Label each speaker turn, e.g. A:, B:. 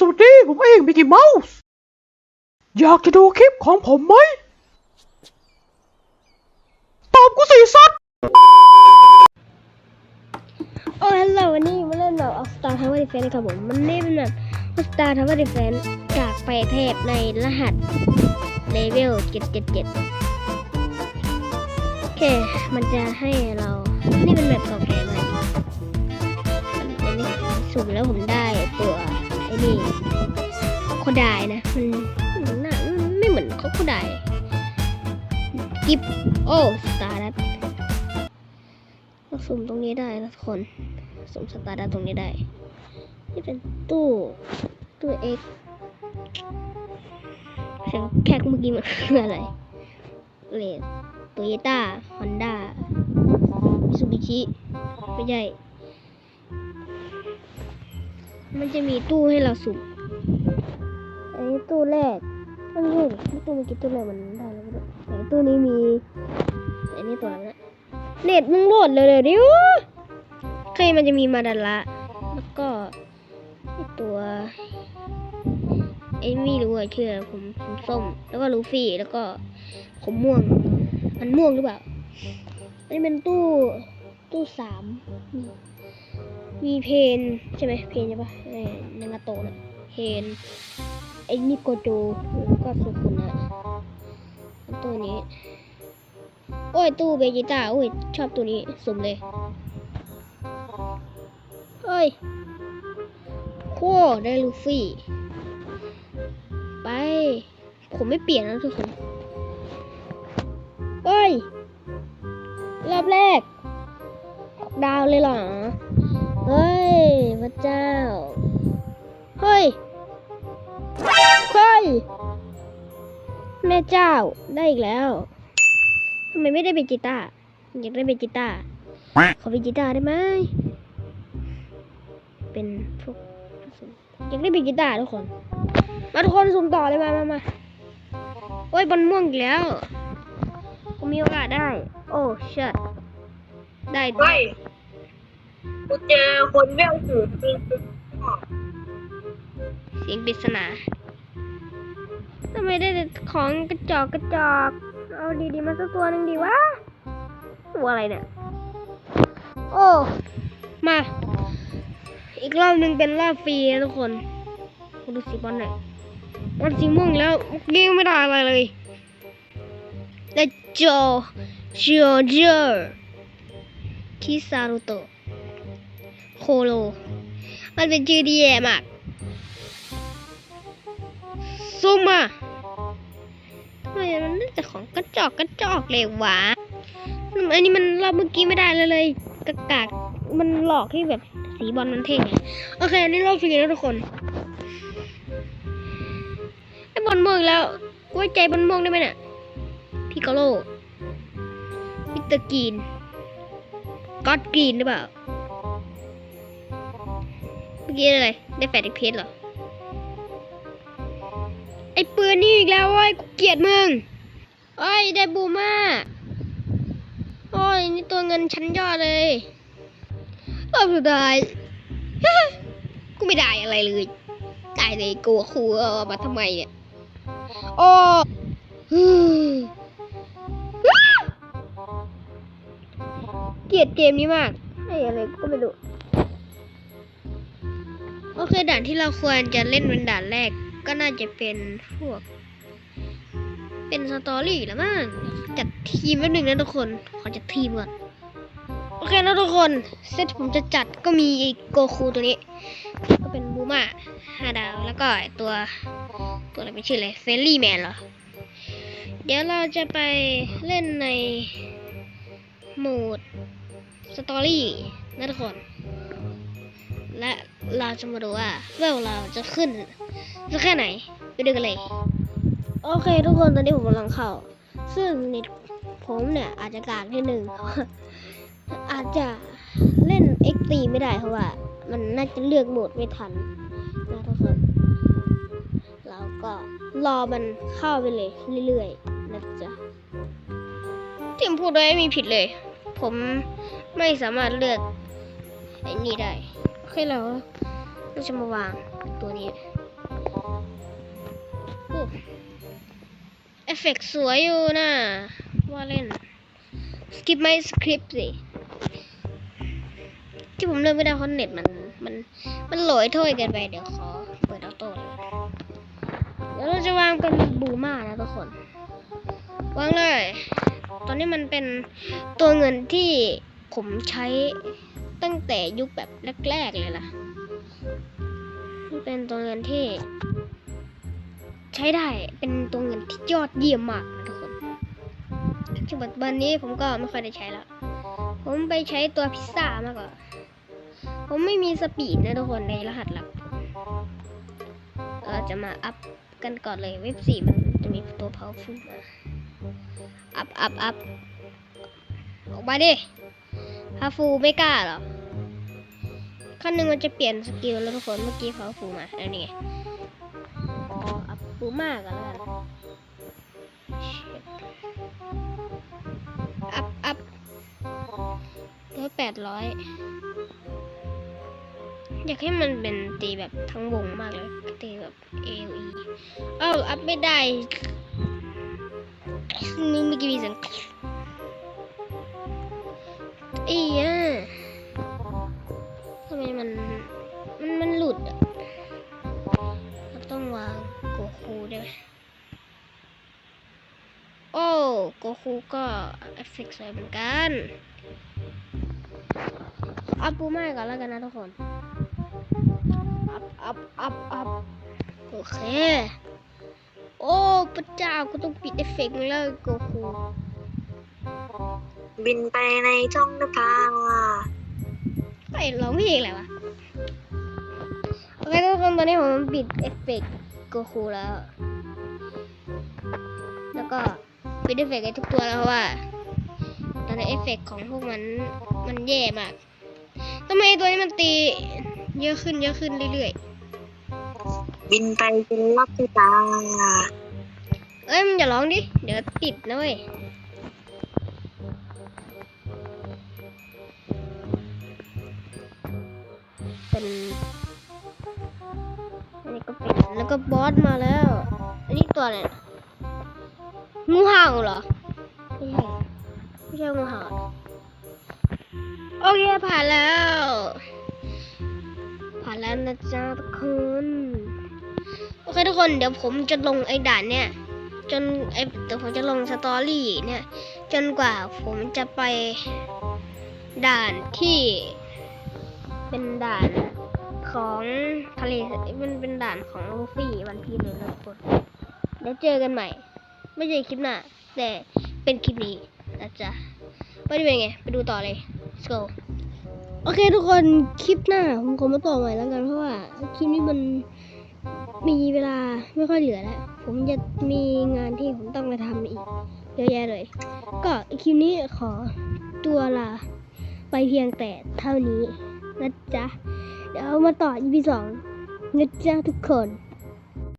A: สวัสดีผมเองมิกกี้เมาส์อยากจะดูคลิปของผมไหม ตอบกูสิสัตว์
B: โอ้ฮัลโหลวันนี้มาเล่นแบบออสตาร์ทาวเวอร์ดิเฟนครับผม มันนี่เป็นแบบออสตาร์ทาวเวอร์ดิเฟนจากไปเทพในรหัสเลเวล777 โอเค มันจะให้เรา นี่เป็นแบบเก่าแก่ไหมมันอันนี้สุ่มแล้วผมได้ ไอ้นี่โคดายนะ มันมันน่าไม่เหมือนโคดายกิฟโอ้สตาร์ดัเราสุ่มตรงนี้ได้นะทุกคนสุ่มสตาร์ดาตรงนี้ได้ นี่เป็นตู้ตู้เอ็กเสียงแคกเมื่อกี้มันคืออะไรเลดโตโยต้าฮอนด้ามิซูบิชิไม่ใช่ มันจะมีตู้ให้เราสุ่มอันนี้ตู้แรกไม่รู้ตู้เมื่อกี้ตู้แรกมันได้แล้วไม่รู้แต่ตู้นี้มีอันนี้ตัวนะเน็ตมึงโหลดเลยเดี๋ยวดิวใครมันจะมีมาดันละ แล้วก็ตัวไอ้ไม่รู้อะชื่อผมผมส้ม แล้วก็ลูฟี่แล้วก็ผมม่วง มันม่วงหรือเปล่าอันนี้เป็นตู้ตู้สาม มีเพนใช่ไหมเพนใช่ปะในนางาโตะนะเพนไอ้นิโกโจแล้วก็สุขุนะตัวนี้ โอ้ยตู้เบจิต้าโอ้ยชอบตัวนี้สมเลยเฮ้ยโคได้ลูฟี่ ไป ผมไม่เปลี่ยนนะทุกคนเฮ้ยรอบแรก ดาวเลยเหรอ เฮ้ยพระเจ้า เฮ้ย เฮ้ย แม่เจ้าได้อีกแล้วทำไมไม่ได้เป็นกีตาอยากได้เป็นกีตาขอเป็นกีตาได้ไหมเป็นพวกอยากได้เป็นกีตาทุกคนมาทุกคนสุ่มต่อเลยมามามาโอ้ยบอลม่วงอีกแล้วผมมีโอกาสได้ โอ้ชิดได้ด้วย
C: กูเจอคนเวลสูงจริง
B: เสียงปริศนาทำไมได้แต่ของกระจอกกระจอก เอาดีๆมาสักตัวหนึ่งดีวะ ตัวอะไรเนี่ย โอ้ มา อีกรอบหนึ่งเป็นรอบฟรีนะทุกคนคุณดูสีบอลหน่อยบอลสีม่วงแล้วเมื่อกี้ไม่ได้อะไรเลยได้โจโจโจคิซารุโตะ โคโล มันเป็นชื่อที่แย่มากซุมอะทำไมมันน่าจะของกระจอกกระจอกเลยวะอันนี้มันรอบเมื่อกี้ไม่ได้เลยเลยกากากมันหลอกให้แบบสีบอลมันเท่ไงโอเคอันนี้รอบฟรีแล้วทุกคนไอ้บอลม่วงอีกแล้วไว้ใจบอลม่วงได้ไหมเนี่ยพิกาโลมิสเตอร์กรีนก็อดกรีนหรือเปล่า เมื่อกี้อะไร ได้แฟดอีกเพจเหรอ ไอ้ปืนนี่อีกแล้วเว้ยกูเกลียดมึงโอ้ยได้บูมาโอ้ยนี่ตัวเงินชั้นยอดเลยรอบสุดท้ายกูไม่ได้อะไรเลยได้เลยกูครูเอามาทำไมเนี่ยโอ้เกลียดเกมนี้มากไอ้อะไรก็ไม่รู้ โอเคด่านที่เราควรจะเล่นเป็นด่านแรก ก็น่าจะเป็นพวก เป็นสตอรี่แล้วมั้งจัดทีมแป๊บหนึ่งนะทุกคน ขอจัดทีมก่อนโอเคแล้วทุกคนเซตผมจะจัดก็มีไอโกคูตัวนี้ ก็เป็นบูมาห้าดาวแล้วก็ไอตัวตัวอะไรไม่ชื่ออะไรเฟลลี่แมนเหรอ เดี๋ยวเราจะไปเล่นในโหมดสตอรี่นะทุกคนและ เราจะมาดูว่าเวลเราจะขึ้นจะแค่ไหนไปดูกันเลย โอเค ทุกคนตอนนี้ผมกำลังเข้า ซึ่งเน็ตผมเนี่ยอาจจะกากนิดนึงอาจจะเล่น XP ไม่ได้เพราะว่า มันน่าจะเลือกโหมดไม่ทันนะทุกคนเราก็รอมันเข้าไปเลยเรื่อยๆนะจ๊ะที่ผมพูดไว้ไม่มีผิดเลย ผมไม่สามารถเลือกไอ้นี่ได้โอเคแล้ว เราจะมาวางตัวนี้เอฟเฟกต์สวยอยู่นะว่าเล่น สกิปไม่สคริปต์สิ ที่ผมเล่นไม่ได้เพราะเน็ตมัน มัน มันหลอยถ้วยกินไป เดี๋ยวขอเปิดออโต้เลยเดี๋ยวเราจะวางเป็นบูมานะทุกคน วางเลย ตอนนี้มันเป็นตัวเงินที่ผมใช้ตั้งแต่ยุคแบบแรก ๆ เลยล่ะ เป็นตัวเงินที่ ใช้ได้เป็นตัวเงินที่ยอดเยี่ยมมากนะทุกคนปัจจุบันนี้ผมก็ไม่ค่อยได้ใช้แล้ว ผมไปใช้ตัวพิซซ่ามากกว่า ผมไม่มีสปีดนะทุกคนในรหัสหลักเราจะมาอัพกันก่อนเลยเว็บสี่มันจะมีตัว powerful มา อัพอัพอัพออกมาดิฮาฟูไม่กล้าหรอ ขั้นหนึ่งมันจะเปลี่ยนสกิลแล้วทุกคนเมื่อกี้เขาฟูมาแล้วนี่ไงเอาอัพฟูมากันแล้วอัพอัพร้อยแปดร้อยอยากให้มันเป็นตีแบบทั้งวงมากเลยตีแบบ AOE เอ้าอัพไม่ได้นี่เมื่อกี้มีสียงอีอะ กคูก็เอฟเฟกต์สวยเหมือนกันอัพปูมาก่อนแล้วกันนะทุกคน อัพอัพอัพอัพโอเค โอ้พระเจ้าก็ต้องปิดเอฟเฟกต์แล้วโกคู
C: บินไปในช่องนภา
B: ไอ้ร้องเพลงอะไรวะโอเคทุกคนตอนนี้ผมปิดเอฟเฟกต์โกคูแล้ว แล้วก็ ปิดเอฟเฟกต์ไอ้ทุกตัวแล้วเพราะว่าตอนนี้เอฟเฟกต์ของพวกมันมันแย่มากทำไมตัวนี้มันตี เยอะขึ้นเยอะขึ้นเรื่อย
C: บินไปจนรอบที่ตา
B: ๆเอ้ยมึงอย่าร้องดิ เดี๋ยวติดนะเว้ยเป็นอันนี้ก็เป็นแล้วก็บอสมาแล้ว อันนี้ตัวอะไรนะ งูเห่าเหรอ ไม่ใช่ไม่ใช่งูเห่า โอเคผ่านแล้ว ผ่านแล้วนะจ๊ะทุกคน โอเคทุกคนเดี๋ยวผมจะลงไอ้ด่านเนี่ย จนไอ้เดี๋ยวผมจะลงสตอรี่เนี่ย จนกว่าผมจะไปด่านที่เป็นด่านของทะเลมันเป็นด่านของลูฟี่วันพีเลยนะทุกคนเดี๋ยวเจอกันใหม่ ไม่ใช่คลิปหน้า แต่เป็นคลิปนี้นะจ๊ะว่าจะเป็นไง ไปดูต่อเลย let's go โอเคทุกคนคลิปหน้าผมขอมาต่อใหม่แล้วกันเพราะว่าคลิปนี้มันมีเวลาไม่ค่อยเหลือแล้ว ผมจะมีงานที่ผมต้องไปทำอีกเยอะแยะเลย ก็คลิปนี้ขอตัวลาไปเพียงแต่เท่านี้นะจ๊ะ เดี๋ยวมาต่อ EP สองนะจ๊ะทุกคน